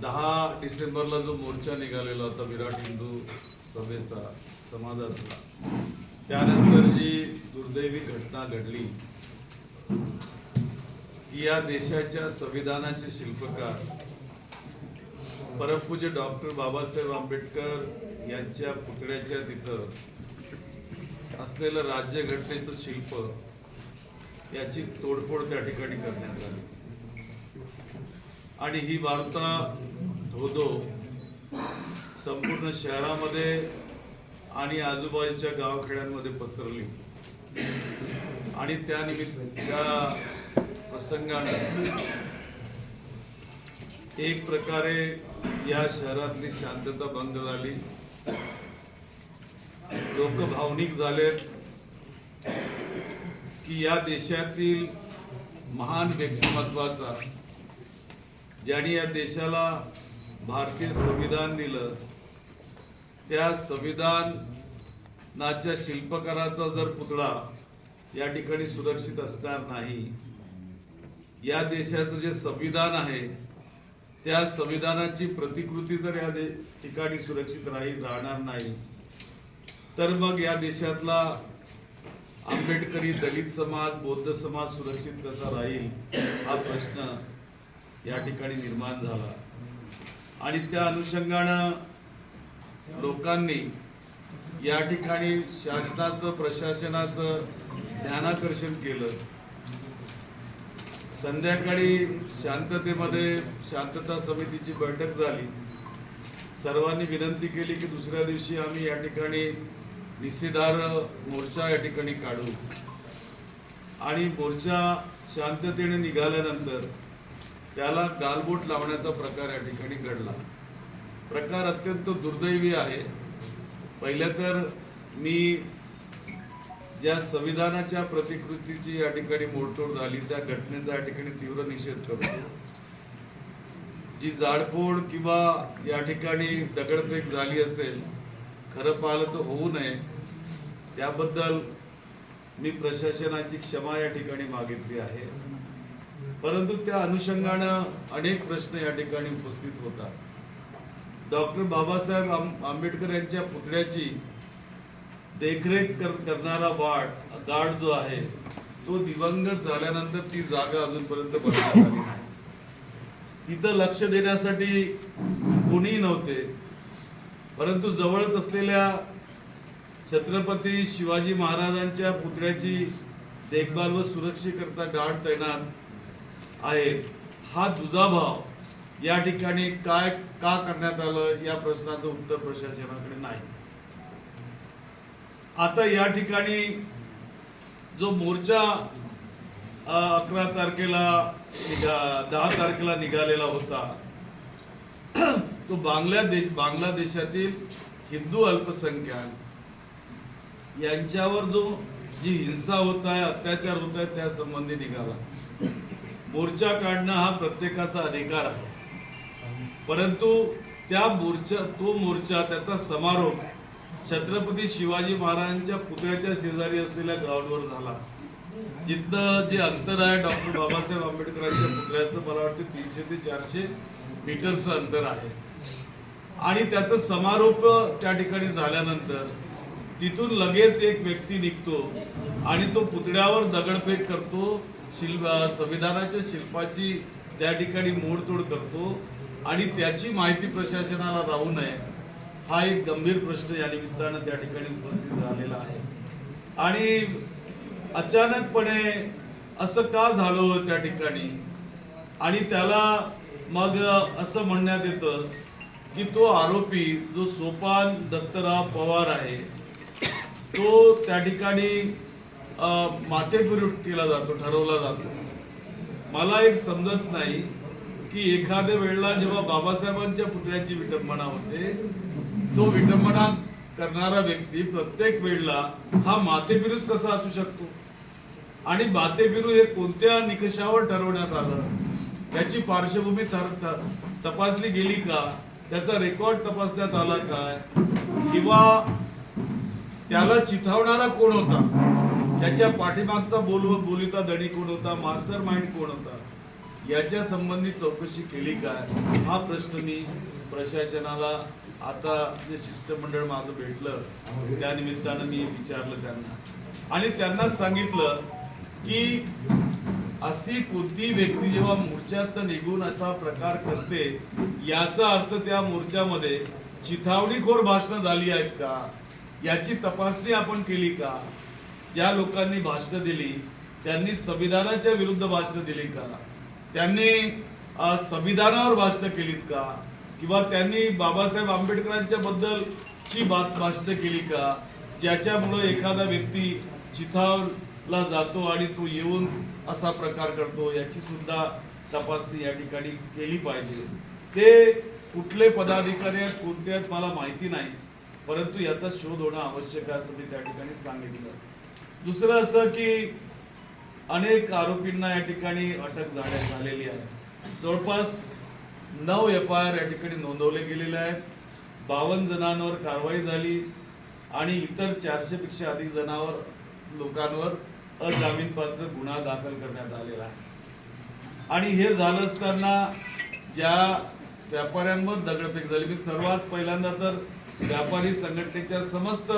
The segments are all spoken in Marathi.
दहा डिसेंबरला जो मोर्चा निघालेला होता विराट हिंदू सभेचा समाजाचा त्यानंतर जी दुर्दैवी घटना घडली की या देशाच्या संविधानाचे शिल्पकार परमपूज्य डॉक्टर बाबासाहेब आंबेडकर यांच्या पुतळ्याच्या तिथं असलेलं राज्यघटनेचं शिल्प याची तोडफोड त्या ठिकाणी करण्यात आली. आणि ही वार्ता धोधो संपूर्ण शहरामध्ये आणि आजूबाजूच्या गावखेड्यांमध्ये पसरली. आणि त्यानिमित्त त्या प्रसंगानं एक प्रकारे या शहरातली शांतता भंग झाली. लोक भावनिक झालेत की या देशातील महान व्यक्तिमत्वाचा ज्यांनी या देशाला भारतीय संविधान दिलं त्या संविधानाच्या शिल्पकाराचा जर पुतळा या ठिकाणी सुरक्षित असणार नाही या देशाचं जे संविधान आहे त्या संविधानाची प्रतिकृती जर या दे- ठिकाणी सुरक्षित राहील राहणार नाही तर मग या देशातला आंबेडकरी दलित समाज बौद्ध समाज सुरक्षित कसा राहील हा प्रश्न या ठिकाणी निर्माण झाला. आणि त्या अनुषंगानं लोकांनी या ठिकाणी शासनाचं प्रशासनाचं ध्यानाकर्षण केलं. संध्याकाळी शांततेमध्ये शांतता समितीची बैठक झाली. सर्वांनी विनंती केली की दुसऱ्या दिवशी आम्ही या ठिकाणी निस्सेदार मोर्चा या ठिकाणी काढू. आणि मोर्चा शांततेने निघाल्यानंतर त्याला गालबोट लावण्याचा प्रकार या ठिकाणी घडला. प्रकार अत्यंत दुर्दैवी आहे. पहिल्या तर मी ज्या संविधानाच्या प्रतिकृतीची या ठिकाणी मोडतोड झाली त्या घटनेचा या ठिकाणी तीव्र निषेध करतो. जी जाडपोड किंवा या ठिकाणी दगडफेक झाली असेल खरं पाहिलं तर होऊ नये. त्याबद्दल मी प्रशासनाची क्षमा या ठिकाणी मागितली आहे. परंतु त्या अनुषंगानं अनेक प्रश्न या ठिकाणी उपस्थित होतात. डॉक्टर बाबासाहेब आंब- आंबेडकर यांच्या पुतळ्याची देखरेख कर करणारा वार्ड गार्ड जो आहे तो दिवंगत झाल्यानंतर ती जागा अजूनपर्यंत बनवण्यात आली नाही. तिथं लक्ष देण्यासाठी कोणीही नव्हते. परंतु जवळच असलेल्या छत्रपती शिवाजी महाराजांच्या पुतळ्याची देखभाल व सुरक्षेकरता गार्ड तैनात आहेत. हा दुजाभाव या ठिकाणी काय का करण्यात आलं या प्रश्नाचं उत्तर प्रशासनाकडे नाही. आता या ठिकाणी जो मोर्चा अकरा तारखेला निघा दहा तारखेला निघालेला होता तो बांगलादेश बांगलादेशातील हिंदू अल्पसंख्याक यांच्यावर जो जी हिंसा होत आहे अत्याचार होत आहे त्या संबंधी निघाला. मोर्चा काढणं हा प्रत्येकाचा अधिकार आहे. परंतु त्या मोर्चा तो मोर्चा त्याचा समारोप छत्रपती शिवाजी महाराजांच्या पुतळ्याच्या शेजारी असलेल्या ग्राउंडवर झाला. जिथं जे अंतर आहे डॉक्टर बाबासाहेब आंबेडकरांच्या पुतळ्याचं मला वाटतं तीनशे ते चारशे मीटरचं अंतर आहे. आणि त्याचं समारोप त्या ठिकाणी झाल्यानंतर तिथून लगेच एक व्यक्ती निघतो आणि तो पुतळ्यावर दगडफेक करतो. शिल्प संविधानाच्या शिल्पाची त्या ठिकाणी मोडतोड करतो आणि त्याची माहिती प्रशासनाला राहू नये हा एक गंभीर प्रश्न या निमित्तानं त्या ठिकाणी उपस्थित झालेला आहे. आणि अचानकपणे असं का झालं हो त्या ठिकाणी? आणि त्याला मग असं म्हणण्यात येतं की तो आरोपी जो सोपान दत्तराव पवार आहे तो त्या ठिकाणी अं, केला जातो ठरवला जातो. मला एक समजत नाही की एखाद्या वेळेला जेव्हा बाबासाहेबांच्या पुतळ्याची विटंबना होते तो विटंबना करणारा व्यक्ती प्रत्येक वेळेला हा माथेफिरूच कसा असू शकतो? आणि माथेफिरू हे कोणत्या निकषावर ठरवण्यात आलं? त्याची पार्श्वभूमी तपासली गेली का? त्याचा रेकॉर्ड तपासण्यात आला काय? किंवा त्याला चिथावणारा कोण होता? त्याच्या पाठीमागचा बोलवत बोलिता दडी कोण होता मास्टर माइंड कोण होता? याच्या संबंधी चौकशी केली काय हा प्रश्न मी प्रशासनाला आता जे शिष्टमंडळ माझं भेटलं त्यानिमित्तानं मी विचारलं त्यांना. आणि त्यांना सांगितलं की अशी कोणती व्यक्ती जेव्हा मोर्चात निघून असा प्रकार करते याचा अर्थ त्या मोर्चामध्ये चिथावणीखोर भाषणं झाली आहेत का? याची तपासणी आपण केली का? ज्या लोकांनी भाषणं दिली त्यांनी संविधानाच्या विरुद्ध भाषणं दिली का? त्यांनी संविधानावर भाषणं केलीत का? किंवा त्यांनी बाबासाहेब आंबेडकरांच्या बद्दलची बात भाषणं केली का? ज्याच्यामुळं एखादा व्यक्ती चिथावला जातो आणि तो येऊन असा प्रकार करतो याची सुद्धा तपासणी या ठिकाणी केली पाहिजे. ते कुठले पदाधिकारी आहेत कोणते आहेत मला माहिती नाही. परंतु याचा शोध होणं आवश्यक आहे असं मी त्या ठिकाणी सांगितलं. दुसरं असं की अनेक आरोपींना या ठिकाणी अटक झाल्या झालेली आहे. जवळपास नऊ एफ आय आर या ठिकाणी नोंदवले गेलेले आहेत. बावन्न जणांवर कारवाई झाली आणि इतर चारशेपेक्षा अधिक जणांवर लोकांवर अजामीनपात्र गुन्हा दाखल करण्यात आलेला आहे. आणि हे झालं असताना ज्या व्यापाऱ्यांवर दगडफेक झाली मी सर्वात पहिल्यांदा तर व्यापारी संघटनेच्या समस्त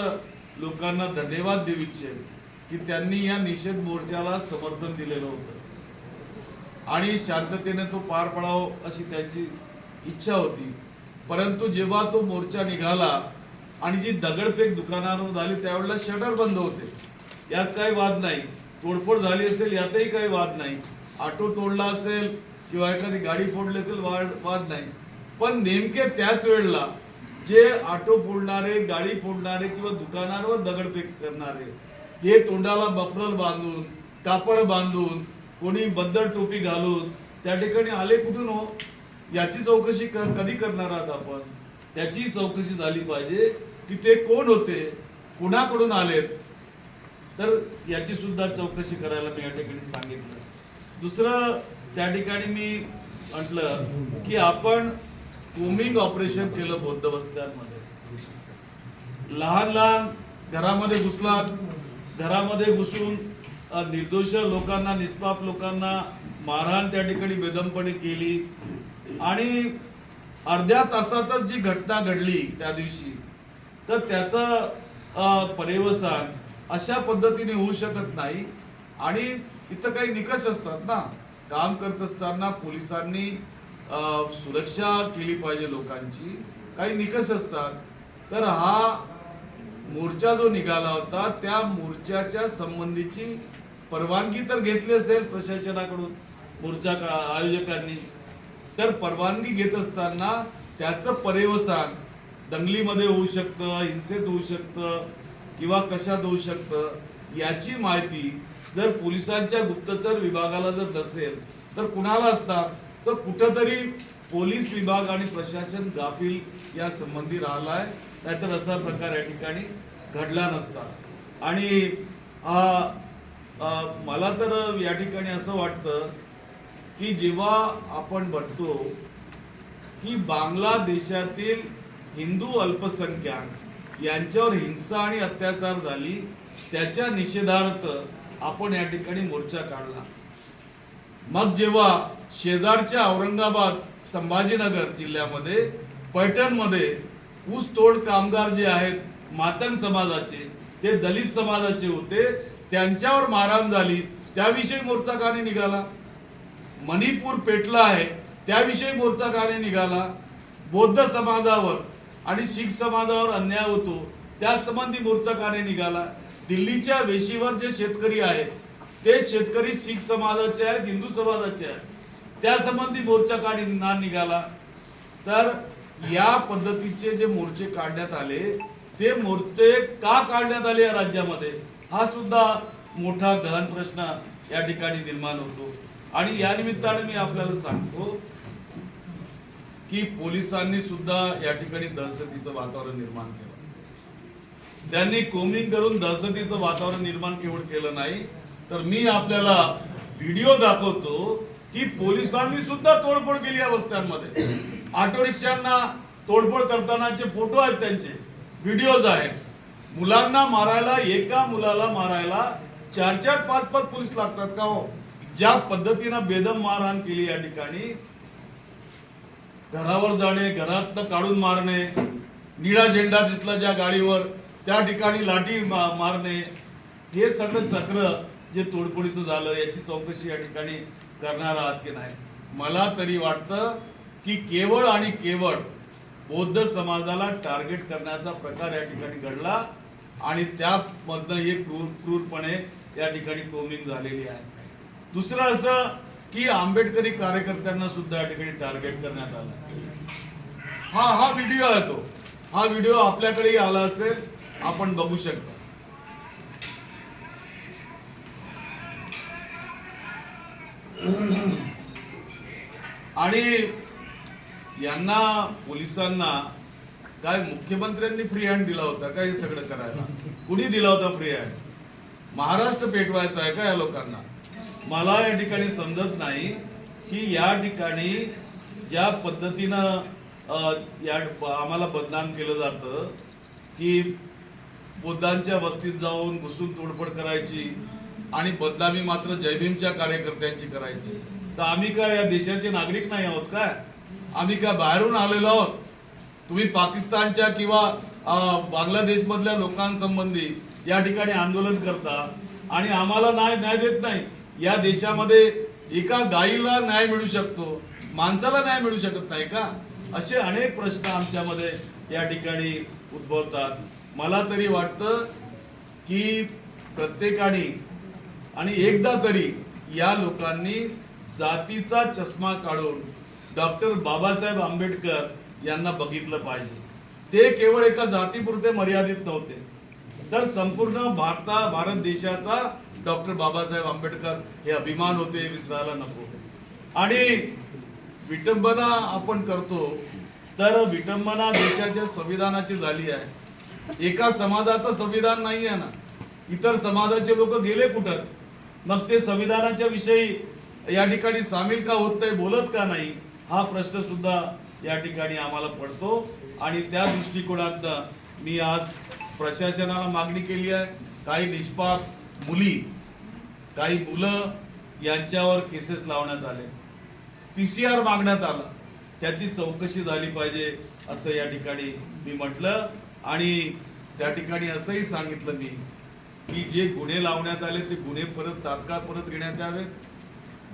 लोकांना धन्यवाद देऊ इच्छेन की त्यांनी या निषेध मोर्चाला समर्थन दिलेलं होतं. आणि शांततेने तो पार पडावं अशी त्यांची इच्छा होती. परंतु जेव्हा तो मोर्चा निघाला आणि जी दगडफेक दुकानावर झाली त्यावेळेला शटर बंद होते. यात काही वाद नाही. तोडफोड झाली असेल यातही काही वाद नाही. ऑटो तोडला असेल किंवा एखादी गाडी फोडली असेल वाद वाद नाही. पण नेमके त्याच वेळेला जे ऑटो फोडणारे गाडी फोडणारे किंवा दुकानावर दगडफेक करणारे हे तोंडाला बफरल बांधून कापड बांधून कोणी बद्दल टोपी घालून त्या ठिकाणी आले कुठून हो? याची चौकशी कर कधी करणार आहात आपण? त्याची चौकशी झाली पाहिजे की ते कोण होते कुणाकडून आलेत? तर याची सुद्धा चौकशी करायला मी या ठिकाणी सांगितलं. दुसरं त्या ठिकाणी मी म्हटलं की आपण कोमिंग ऑपरेशन केलं बौद्ध वस्त्यांमध्ये लहान लहान घरामध्ये घुसलात घरामध्ये घुसून निर्दोष लोकांना निष्पाप लोकांना मारहाण त्या ठिकाणी बेदमपणे केली. आणि अर्ध्या तासातच जी घटना घडली त्या दिवशी तर त्याचं पर्यवसान अशा पद्धतीने होऊ शकत नाही. आणि इथं काही निकष असतात ना काम करत असताना पोलिसांनी सुरक्षा केली पाहिजे लोकांची. काही निकष असतात. तर हा मोर्चा जो निघाला होता त्या मोर्चाच्या संबंधीची परवानगी तर घेतली असेल प्रशासनाकडून मोर्चा आयोजकांनी. तर परवानगी घेत असताना त्याचं पर्यवसान दंगलीमध्ये होऊ शकतं हिंसेत होऊ शकतं किंवा कशात होऊ शकतं याची माहिती जर पोलिसांच्या गुप्तचर विभागाला जर नसेल तर कुणाला असतात तर कुठंतरी पोलीस विभाग आणि प्रशासन गाफील या संबंधी राहिलाय. नाहीतर असा प्रकार या ठिकाणी घडला नसता. आणि मला तर या ठिकाणी असं वाटतं की जेव्हा आपण म्हणतो की बांगलादेशातील हिंदू अल्पसंख्याक यांच्यावर हिंसा आणि अत्याचार झाली त्याच्या निषेधार्थ आपण या ठिकाणी मोर्चा काढला. मग जेव्हा शेजारच्या औरंगाबाद संभाजीनगर जिल्ह्यामध्ये पैठणमध्ये ऊसतोड कामगार जे आहेत मातंग समाजाचे ते दलित समाजाचे होते त्यांच्यावर मारहाण झाली. त्याविषयी मोर्चा काने निघाला? मणिपूर पेटला आहे. त्याविषयी मोर्चा काने निघाला? बौद्ध समाजावर आणि शीख समाजावर अन्याय होतो. त्या संबंधी मोर्चा काने निघाला? दिल्लीच्या वेशीवर जे शेतकरी आहेत ते शेतकरी शीख समाजाचे आहेत हिंदू समाजाचे आहेत. त्या संबंधी मोर्चा काढी ना निघाला? तर या पद्धतीचे जे मोर्चे काढण्यात आले ते मोर्चे का काढण्यात आले या राज्यामध्ये? हा सुद्धा मोठा गहन प्रश्न या ठिकाणी निर्माण होतो. आणि या निमित्ताने मी आपल्याला सांगतो की पोलिसांनी सुद्धा या ठिकाणी दहशतीचं वातावरण निर्माण केलं. त्यांनी कोमिंग करून दहशतीचं वातावरण निर्माण केवळ केलं नाही तर मी आपल्याला व्हिडिओ दाखवतो की पोलिसांनी सुद्धा तोडफोड केली या वस्त्यांमध्ये. ऑटो रिक्षांना तोडफोड करतानाचे फोटो आहेत त्यांचे व्हिडिओज आहेत मुलांना मारायला एका मुलाला मारायला चार चार पाच पाच पोलीस लागतात का हो? ज्या पद्धतीनं बेदम मारहाण केली या ठिकाणी घरावर जाणे घरातनं काढून मारणे निळा झेंडा दिसला ज्या गाडीवर त्या ठिकाणी लाठी मा- मारणे हे सगळं चक्र जे तोडफोडीचं झालं याची चौकशी या ठिकाणी करणार आहात की नाही? मला तरी वाटतं की केवळ आणि केवळ बौद्ध समाजाला टार्गेट करण्याचा प्रकार या ठिकाणी घडला आणि त्यामधनं हे क्रूर क्रूरपणे या ठिकाणी कोमिंग झालेली आहे. दुसरं असं की आंबेडकरी कार्यकर्त्यांना सुद्धा या ठिकाणी टार्गेट करण्यात आलं. हा हा व्हिडिओ आहे तो. हा व्हिडिओ आपल्याकडेही आला असेल आपण बघू शकता. आणि यांना पोलिसांना काय मुख्यमंत्र्यांनी फ्री हँड दिला होता का हे सगळं करायला? कुणी दिला होता फ्री हँड महाराष्ट्र पेटवायचा आहे का या लोकांना? मला या ठिकाणी समजत नाही की या ठिकाणी ज्या पद्धतीनं या आम्हाला बदनाम केलं जातं की बुद्धांच्या वस्तीत जाऊन घुसून तोडफोड करायची आणि बदनामी मात्र जयभीमच्या कार्यकर्त्यांची करायची. तर आम्ही काय या देशाचे नागरिक नाही आहोत काय? आम्ही काय बाहेरून आलेलो आहोत. तुम्ही पाकिस्तानच्या किंवा बांगलादेशमधल्या लोकांसंबंधी या ठिकाणी आंदोलन करता आणि आम्हाला न्याय न्याय देत नाही. या देशामध्ये एका गाईला न्याय मिळू शकतो माणसाला न्याय मिळू शकत नाही का? असे अनेक प्रश्न आमच्यामध्ये या ठिकाणी उद्भवतात. मला तरी वाटतं की प्रत्येकाने आणि एकदा तरी या लोकांनी जातीचा चष्मा काढून डॉक्टर बाबासाहेब आंबेडकर यांना बघितलं पाहिजे. ते केवळ एका जातीपुरते मर्यादित नव्हते. तर संपूर्ण भारता भारत देशाचा डॉक्टर बाबासाहेब आंबेडकर हे अभिमान होते हे विसरायला नको. आणि विटंबना आपण करतो तर विटंबना देशाच्या संविधानाची झाली आहे. एका समाजाचं संविधान नाही आहे ना. इतर समाजाचे लोक गेले कुठं? मग ते संविधानाच्या विषयी या ठिकाणी सामील का होत नाही बोलत का नाही? हा प्रश्न सुद्धा या ठिकाणी आम्हाला पडतो आणि त्या दृष्टिकोनातनं मी आज प्रशासनाला मागणी केली आहे. काही निष्पाप मुली काही मुलं यांच्यावर केसेस लावण्यात आले. पी सी आर मागण्यात आला. त्याची चौकशी झाली पाहिजे असं या ठिकाणी मी म्हटलं आणि त्या ठिकाणी असंही सांगितलं मी की जे गुन्हे लावण्यात आले ते गुन्हे परत तात्काळ परत घेण्यात यावेत.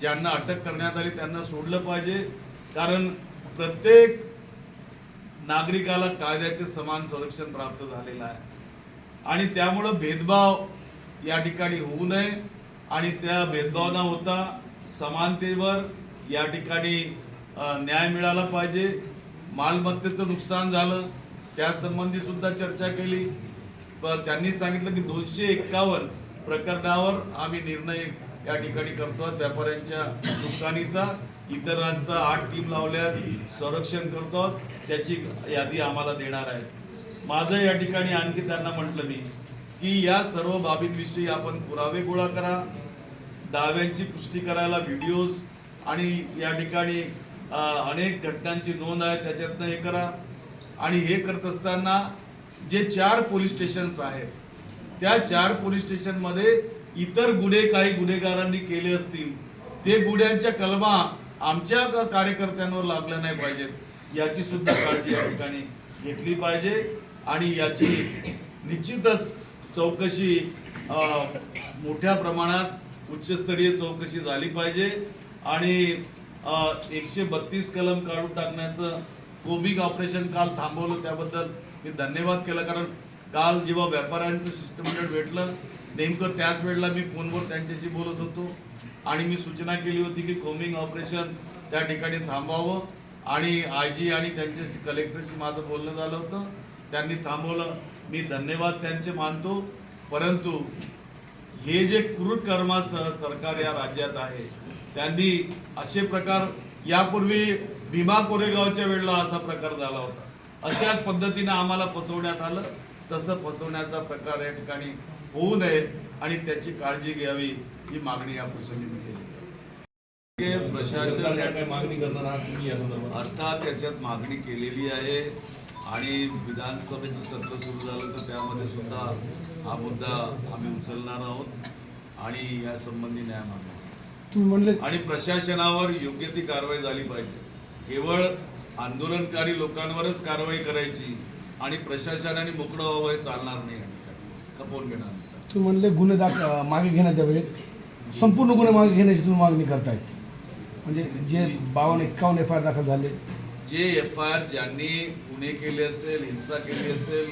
ज्यांना अटक करण्यात आली त्यांना सोडलं पाहिजे. कारण प्रत्येक नागरिकाला कायद्याचे समान संरक्षण प्राप्त झालेलं आहे. आणि त्यामुळं भेदभाव या ठिकाणी होऊ नये आणि त्या भेदभाव न होता समानतेवर या ठिकाणी न्याय मिळाला पाहिजे. मालमत्तेचं नुकसान झालं त्यासंबंधी सुद्धा चर्चा केली. पण त्यांनी सांगितलं की दोनशे एक्कावन्न प्रकरणावर आम्ही निर्णय या ठिकाणी करतो व्यापाऱ्यांच्या नुकसानीचा. इतरांचा आठ टीम लावल्या संरक्षण करतो त्याची यादी आम्हाला देणार आहे माझं या ठिकाणी आणखी त्यांना म्हटलं मी की या सर्व बाबींविषयी आपण पुरावे गोळा करा दाव्यांची पुष्टी करायला व्हिडिओज आणि या ठिकाणी अनेक घटनांची नोंद आहे त्याच्यातनं हे करा. आणि हे करत असताना जे चार पोलीस स्टेशन्स आहेत त्या चार पोलीस स्टेशनमध्ये इतर गुन्हे काही गुन्हेगारांनी केले असतील ते गुन्ह्यांच्या कलमा आमच्या कार्यकर्त्यांवर लागलं नाही पाहिजेत याची सुद्धा काळजी या ठिकाणी घेतली पाहिजे आणि याची निश्चितच चौकशी मोठ्या प्रमाणात उच्चस्तरीय चौकशी झाली पाहिजे आणि एकशे बत्तीस कलम काढून टाकण्याचं कोबिक ऑपरेशन काल थांबवलं. त्याबद्दल मी धन्यवाद केला. कारण काल जेव्हा व्यापाऱ्यांचं शिष्टमंडळ भेटलं नेमकं त्याच वेळेला मी फोनवर त्यांच्याशी बोलत होतो आणि मी सूचना केली होती की कोमिंग ऑपरेशन त्या ठिकाणी थांबावं. आणि आय जी आणि त्यांच्याशी कलेक्टरशी माझं बोलणं झालं होतं. त्यांनी थांबवलं. मी धन्यवाद त्यांचे मानतो. परंतु हे जे क्रूर कर्मासह सरकार या राज्यात आहे त्यांनी असे प्रकार यापूर्वी भीमा कोरेगावच्या वेळेला असा प्रकार झाला होता. अशाच पद्धतीनं आम्हाला फसवण्यात आलं. तसं फसवण्याचा प्रकार या ठिकाणी होऊ नये आणि त्याची काळजी घ्यावी ही मागणी या प्रसंगी मी केली. प्रशासन मागणी करणार आहात तुम्ही या संदर्भात? अर्थात त्याच्यात मागणी केलेली आहे आणि विधानसभेचं सत्र सुरू झालं तर त्यामध्ये सुद्धा हा मुद्दा आम्ही उचलणार आहोत आणि या संबंधी न्याय मागणार तुम्ही म्हणले आणि प्रशासनावर योग्य ती कारवाई झाली पाहिजे. केवळ आंदोलनकारी लोकांवरच कारवाई करायची आणि प्रशासनाने मोकळं व्हावं हे चालणार नाही खपवून घेणार. तुम्ही म्हणले गुन्हे दाख मागे घेण्यात यावे संपूर्ण गुन्हे मागे घेण्याची तुम्ही मागणी करतायत. म्हणजे जे बावन्न एक्कावन्न एफ आय आर दाखल झाले. जे एफ आय आर ज्यांनी गुन्हे केले असेल हिंसा केली असेल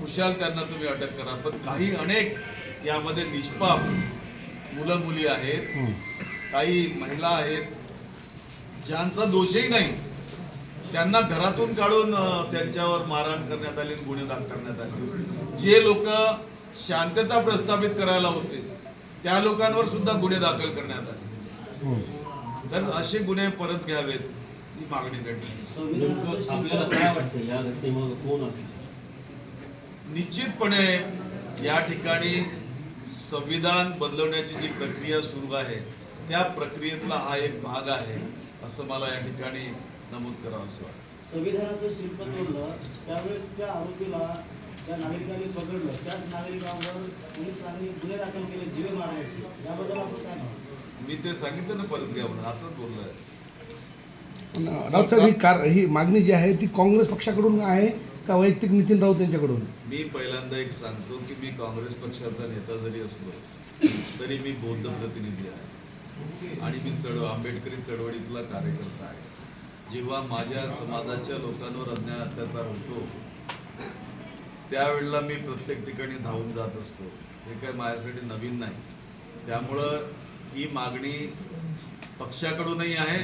कुशाल त्यांना तुम्ही अटक करा. पण काही अनेक यामध्ये निष्पाप मुलं मुली आहेत. काही महिला आहेत. ज्यांचा दोषही नाही. त्यांना घरातून काढून त्यांच्यावर मारहाण करण्यात आली गुन्हे दाखल करण्यात आले. जे लोक शांतता प्रस्थापित करायला होते त्या लोकांवर सुद्धा गुन्हे दाखल करण्यात आले हं. तर असे गुन्हे परत घ्यावेत ही मागणी करते शकतं? निश्चितपणे या ठिकाणी संविधान बदलवण्याची जी प्रक्रिया सुरू आहे त्या प्रक्रियेतला हा एक भाग आहे असं मला या ठिकाणी नमूद करावं असं वाटतं संविधानाचं शिल्प तोडलं त्यावेळेस त्या आरोपीला त्या नागरिकांनी पकडलं. त्याच नागरिकांवर पोलिसांनी गुन्हे दाखल केले जीवे मारण्याचे याबद्दल आपण काय म्हणतो मी ते सांगितलं ना परत घ्या म्हणून. आता बोललोय. पण राऊत साहेब ही कार ही मागणी जी आहे ती काँग्रेस पक्षाकडून आहे का वैयक्तिक नितीन राऊत यांच्याकडून? मी पहिल्यांदा एक सांगतो की मी काँग्रेस पक्षाचा नेता जरी असलो तरी मी बौद्ध प्रतिनिधी आहे. आणि मी चळव आंबेडकरी चळवळीतला कार्यकर्ता आहे. जेव्हा माझ्या समाजाच्या लोकांवर अन्याय अत्याचार होतो त्यावेळेला मी प्रत्येक ठिकाणी धावून जात असतो. हे काय माझ्यासाठी नवीन नाही. त्यामुळं ही मागणी पक्षाकडूनही आहे.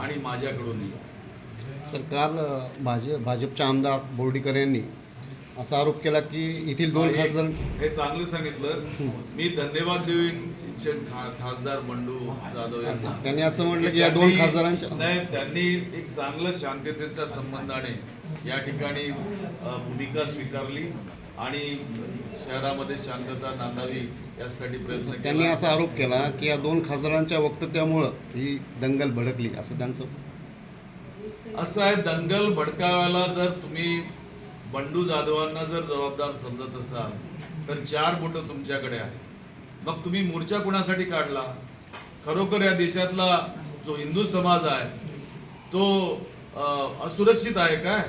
आणि माझ्याकडूनही आहे. सर काल अ, भाजप भाजपचे आमदार बोर्डीकर यांनी असा आरोप केला की येथील दोन खासदार हे चांगलं सांगितलं. मी धन्यवाद देऊ इच्छे खा- खासदार बंडू जाधव यांना. त्यांनी असं म्हटलं की या दोन खासदारांच्या नाही त्यांनी एक चांगलं शांततेच्या संबंधाने या ठिकाणी भूमिका स्वीकारली आणि शहरामध्ये शांतता नांदावी यासाठी प्रयत्न त्यांनी असा आरोप केला की या दोन खासदारांच्या वक्तव्यामुळं ही दंगल भडकली असं त्यांचं असं आहे दंगल भडकावायला जर तुम्ही बंडू जाधवांना जर जबाबदार समजत असाल तर चार बोटं तुमच्याकडे आहे मग तुम्ही मोर्चा कुणासाठी काढला? खरोखर या देशातला जो हिंदू समाज आहे तो असुरक्षित आहे काय?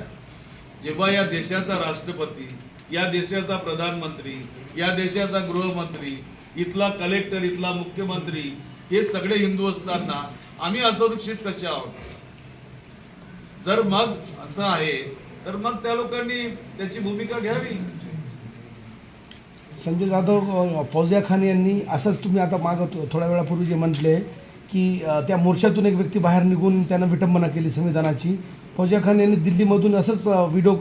जेव्हा या देशाचा राष्ट्रपती या देशाचा प्रधानमंत्री या देशाचा गृहमंत्री इथला कलेक्टर इथला मुख्यमंत्री हे सगळे हिंदू असताना आम्ही असुरक्षित कसे आहोत? जर मग असं आहे तर मग त्या लोकांनी त्याची भूमिका घ्यावी. संजय जाधव फौजिया खान यांनी असंच तुम्ही आता मागत थोड्या वेळापूर्वी जे म्हटले की त्या मोर्चातून एक व्यक्ती बाहेर निघून त्यानं विटंबना केली संविधानाची. फौजिया खान यांनी दिल्लीमधून असंच व्हिडिओ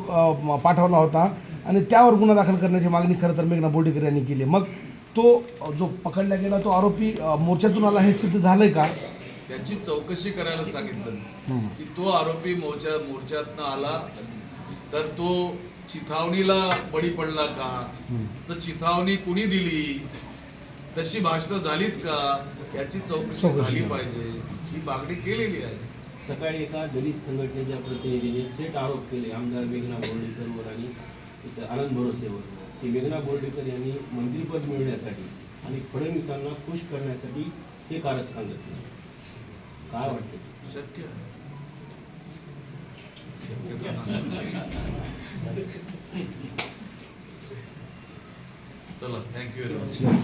पाठवला होता. आणि त्यावर गुन्हा दाखल करण्याची मागणी खरं तर मेघना बोर्डीकर यांनी केली. मग तो जो पकडला गेला तो आरोपी मोर्चातून आला हे सिद्ध झालंय का? त्याची चौकशी करायला सांगितलं. की तो आरोपी मोर्चा मोर्चातनं आला तर तो चिथावणीला बळी पडला का. तर चिथावणी कुणी दिली? तशी भाषणं झालीत का? याची चौकशी झाली. पाहिजे. ही मागणी केलेली आहे. सकाळी एका दलित संघटनेच्या प्रतिनिधीने थेट आरोप केले. आमदार मेघना बोर्डीकरवर आणि इथं आनंद भरोसेवर. की मेघना बोर्डीकर यांनी मंत्रीपद मिळवण्यासाठी आणि फडणवीसांना खुश करण्यासाठी हे कारस्थान रचले. काय वाटतं शक्य. चला थँक्यू व्हेरी मच